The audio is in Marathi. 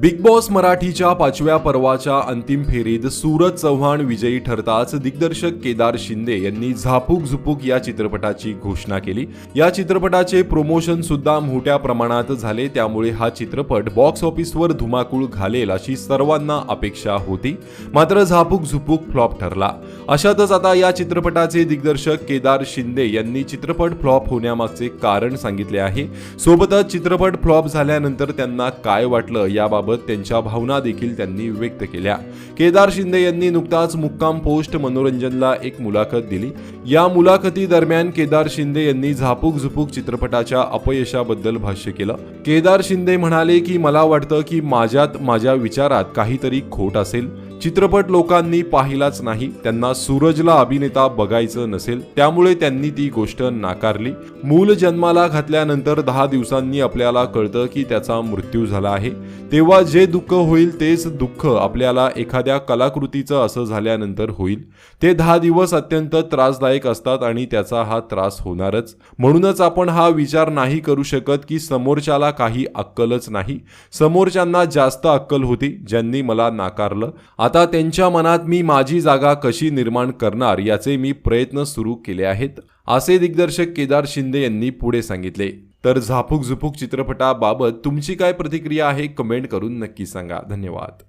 बिग बॉस मराठीच्या पाचव्या पर्वाच्या अंतिम फेरीत सूरज चव्हाण विजयी ठरताच दिग्दर्शक केदार शिंदे यांनी झापूक झुपूक या चित्रपटाची घोषणा केली. या चित्रपटाचे प्रमोशन सुद्धा मोठ्या प्रमाणात झाले त्यामुळे हा चित्रपट बॉक्स ऑफिसवर धुमाकूळ घालेल अशी सर्वांना अपेक्षा होती. मात्र झापूक झुपूक फ्लॉप ठरला. अशातच आता या चित्रपटाचे दिग्दर्शक केदार शिंदे यांनी चित्रपट फ्लॉप होण्यामागचे कारण सांगितले आहे. सोबतच चित्रपट फ्लॉप झाल्यानंतर त्यांना काय वाटलं याबाबत त्यांच्या भावना देखील त्यांनी व्यक्त केल्या. केदार शिंदे यांनी नुकताच मुक्काम पोस्ट मनोरंजनला एक मुलाखत दिली. या मुलाखती दरम्यान केदार शिंदे यांनी झापूक झुपूक चित्रपटाच्या अपयशाबद्दल भाष्य केलं. केदार शिंदे म्हणाले की मला वाटतं की माझ्यात माझ्या विचारात काहीतरी खोट असेल. चित्रपट लोकांनी पाहिलाच नाही त्यांना सूरजला अभिनेता बघायचं नसेल त्यामुळे त्यांनी ती गोष्ट नाकारली. मूल जन्माला घातल्यानंतर दहा दिवसांनी आपल्याला कळतं की त्याचा मृत्यू झाला आहे. तेव्हा जे दुःख होईल तेच दुःख आपल्याला एखाद्या कलाकृतीचं असं झाल्यानंतर होईल. ते दहा दिवस अत्यंत त्रासदायक असतात आणि त्याचा हा त्रास होणारच. म्हणूनच आपण हा विचार नाही करू शकत की समोरच्याला काही अक्कलच नाही. समोरच्यांना जास्त अक्कल होती ज्यांनी मला नाकारलं. आता त्यांच्या मनात मी माझी जागा कशी निर्माण करणार याचे मी प्रयत्न सुरू केले आहेत असे दिग्दर्शक केदार शिंदे यांनी पुढे सांगितले. तर झापूक झुपूक चित्रपटाबाबत तुमची काय प्रतिक्रिया आहे कमेंट करून नक्की सांगा. धन्यवाद.